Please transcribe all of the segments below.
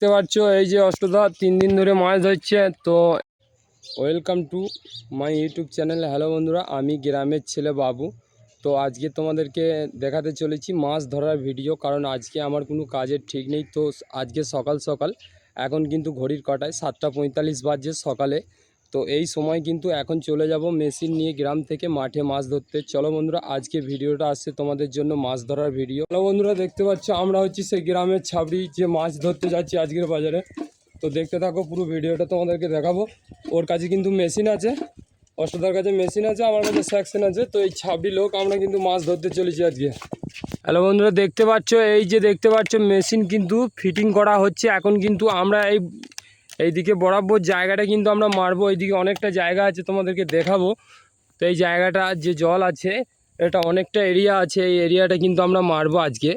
দেখতে পাচ্ছ, এই যে অষ্টদা তিন দিন ধরে মাছ ধরছে। তো welcome to my YouTube channel hello বন্ধুরা, আমি গ্রামের ছেলে বাবু। তো আজকে তোমাদেরকে দেখাতে চলেছি মাছ ধরার ভিডিও কারণ আজকে আমার কোনো কাজের ঠিক নেই। তো আজকে সকাল সকাল, এখন কিন্তু ঘড়ির কটায় সাতটা পঁয়তাল্লিশ বাজছে সকালে। তো এই সময় কিন্তু এখন চলে যাব মেশিন নিয়ে গ্রাম থেকে মাঠে মাছ ধরতে। চলো বন্ধুরা, আজকে ভিডিওটা আসছে তোমাদের জন্য মাছ ধরার ভিডিও। চলো বন্ধুরা, দেখতে পাচ্ছ, আমরা হচ্ছি সেই গ্রামের ছাবড়ি যে মাছ ধরতে যাচ্ছি আজকের বাজারে। তো দেখতে থাকো পুরো ভিডিওটা, তোমাদেরকে দেখাবো। ওর কাছে কিন্তু মেশিন আছে অষ্টদার কাছে মেশিন আছে, আমার কাছে স্যাকশন আছে। তো এই ছাবড়ি লোক, আমরা কিন্তু মাছ ধরতে চলেছি আজকে। হ্যালো বন্ধুরা, দেখতে পাচ্ছ, এই যে দেখতে পাচ্ছ, মেশিন কিন্তু ফিটিং করা হচ্ছে। এখন কিন্তু আমরা এই এইদিকে বরাবর জায়গাটা কিন্তু আমরা মারবো, এইদিকে অনেকটা জায়গা আছে তোমাদেরকে দেখাবো। তো এই জায়গাটা যে জল আছে, এটা অনেকটা এরিয়া আছে, এই এরিয়াটা কিন্তু আমরা মারবো আজকে।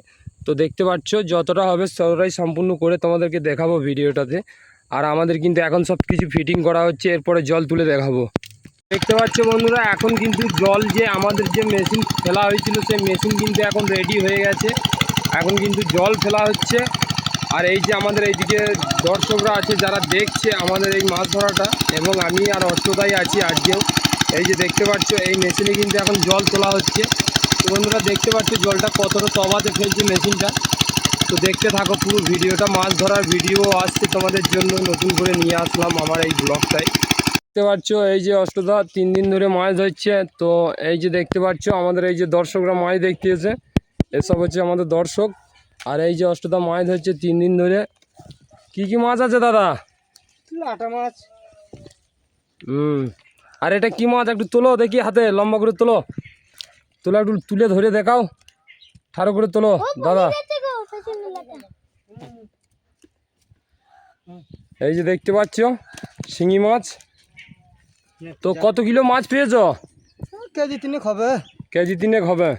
তো দেখতে পাচ্ছ, যতটা হবে ততটাই সম্পূর্ণ করে তোমাদেরকে দেখাবো ভিডিওটাতে। আর আমাদের কিন্তু এখন সব কিছু ফিটিং করা হচ্ছে, এরপরে জল তুলে দেখাবো। দেখতে পাচ্ছ বন্ধুরা, এখন কিন্তু জল যে আমাদের যে মেশিন ফেলা হয়েছিল, সেই মেশিন কিন্তু এখন রেডি হয়ে গেছে। এখন কিন্তু জল ফেলা হচ্ছে। আর এই যে আমাদের এইদিকে দর্শকরা আছে, যারা দেখছে আমাদের এই মাছ ধরাটা, এবং আমি আর অর্থদাই আছি আজকেও। এই যে দেখতে পাচ্ছ, এই মেশিনে কিন্তু এখন জল তোলা হচ্ছে। তো বন্ধুরা, দেখতে পাচ্ছ জলটা কতটা তবাতে ফেলছে মেশিনটা। তো দেখতে থাকো, পুরো ভিডিওটা, মাছ ধরার ভিডিও আসছে তোমাদের জন্য, নতুন করে নিয়ে আসলাম আমার এই ব্লগটাই দেখতে পাচ্ছ, এই যে অষ্টদা তিন দিন ধরে মাছ ধরছে। তো এই যে দেখতে পাচ্ছ, আমাদের এই যে দর্শকরা মাছ দেখতে এসে, এসব হচ্ছে আমাদের দর্শক। আর এই যে অষ্টদা মাছ ধরছে তিন দিন ধরে। কি কি মাছ আছে দাদা? লাটা মাছ। হুম। আর এটা কি মাছ? একটু তোলো দেখি হাতে লম্বা করে তোলো। তোলো একটু তুলে ধরে দেখাও। ঠাড়ো করে তোলো দাদা। এই যে দেখতে পাচ্ছ শিঙি মাছ। তো কত কিলো মাছ পেয়েছ? কেজি তিনে হবে। কেজি তিনেক হবে।